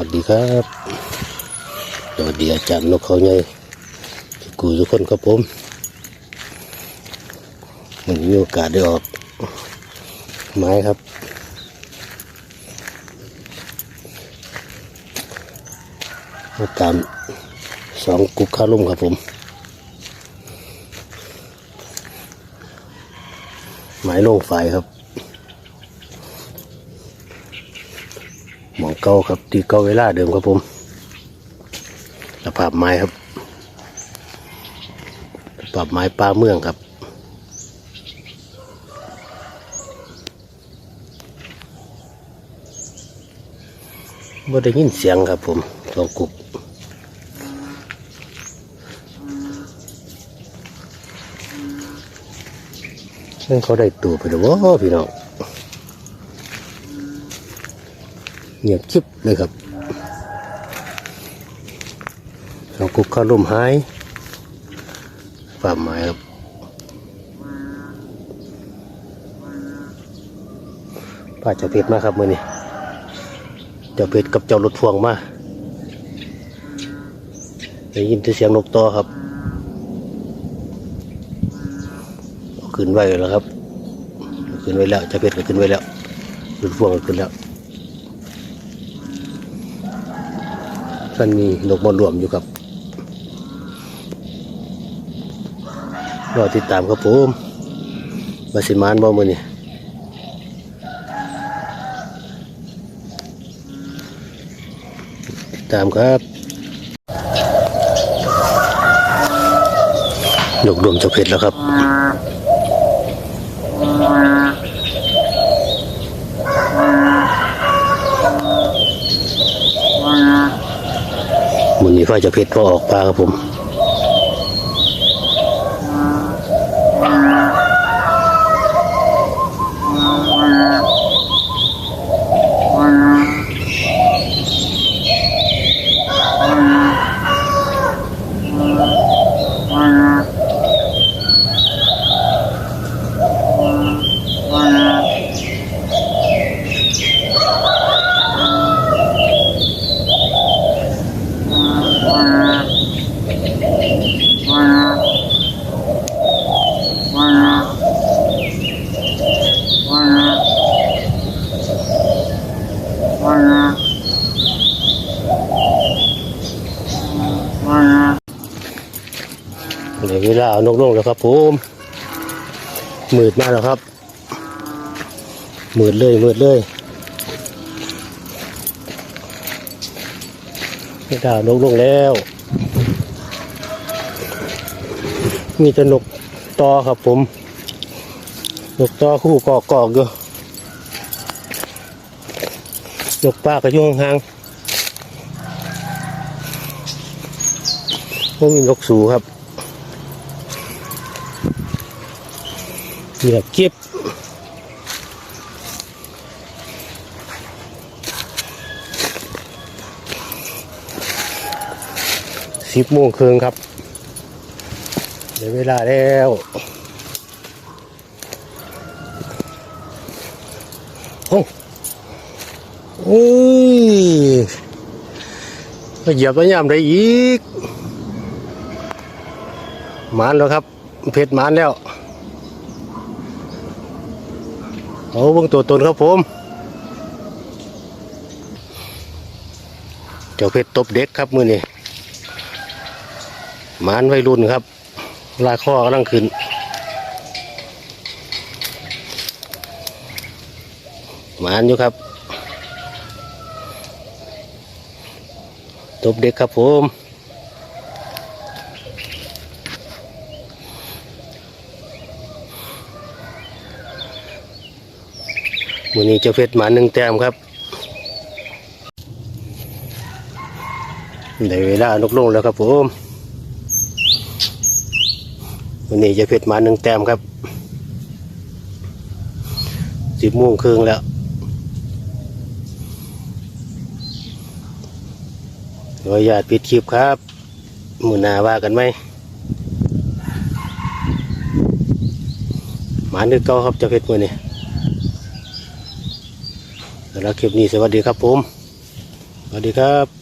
วัสดีครับสวัสดีอาจารย์นกเขาใหญ่กูทุกคนครับผมมันมีโอกาสได้ออก ไม้ครับ ตามสองกุ๊กข้าลุ่มครับผมหมายลงไฟครับ หมอง เก่าครับที่เก่าเวลาเดิมครับผมสภาพไม้ครับสภาพไม้ป่าเมืองครับบ่ได้ยินเสียงครับผมสองกุกซึ่งเขาได้ตัวไปแล้ววะพี่น้อง เงียบชิบเลยครับสองกุกข้าร่มหายฝ่าไม้ครับป้าเจะเพชรมาครับมือนี้เจ้าเป็ดกับเจ้ารถพ่วงมาได้ยินแต่เสียงนกต่อครับขึ้นไว้แล้วครับขึ้นไว้แล้วเจ้าเป็ดก็ขึ้นไว้แล้วรถพ่วงก็ขึ้นแล้ว ท่านมีนกมารวมอยู่ครับรอติดตามครับผมมาสิมานบ่มือนี่ติดตามครับยกรวมจ้าเพชรแล้วครับ มุนนี้ไฟเจ้าเพชรพอออกปลาครับผม ในเวลาเอานกลงแล้วครับผมมืดมากแล้วครับมืดเลยมืดเลยเวลาเอานกลงแล้ว มีแต่นกตอครับผม นกตอคู่กอกกอกอยู่นกป้าก็อยุ่งห่างพวกมีนกสูครับ เงียบเก็บสิบโมงครึ่งครับเดี๋ยวเวลาแล้วโอ้โอ้ยเหยียบแล้วยามได้อีก หมานแล้วครับ เพชรหมานแล้ว เอาเบิ่งตัวตนครับผมเจ้าเพชรตบเด็กครับมือนี่มานวัยรุ่นครับ ลายข้อกำลังขึ้นมานอยู่ครับ ตบเด็กครับผม มือนี้เจะเพชรหมาหนึ่งแต้มครับได้เวลานกลงแล้วครับผมมือนี้เจะเพชรหมาหนึ่งแต้มครับสิบโมงครึ่งแล้วขออนุญาตปิดคลิปครับมือหนาว่ากันไหมหมาหนึ่งเก้าครับเจะเพชรมือนี้ สำหรับคลิปนี้สวัสดีครับผม สวัสดีครับ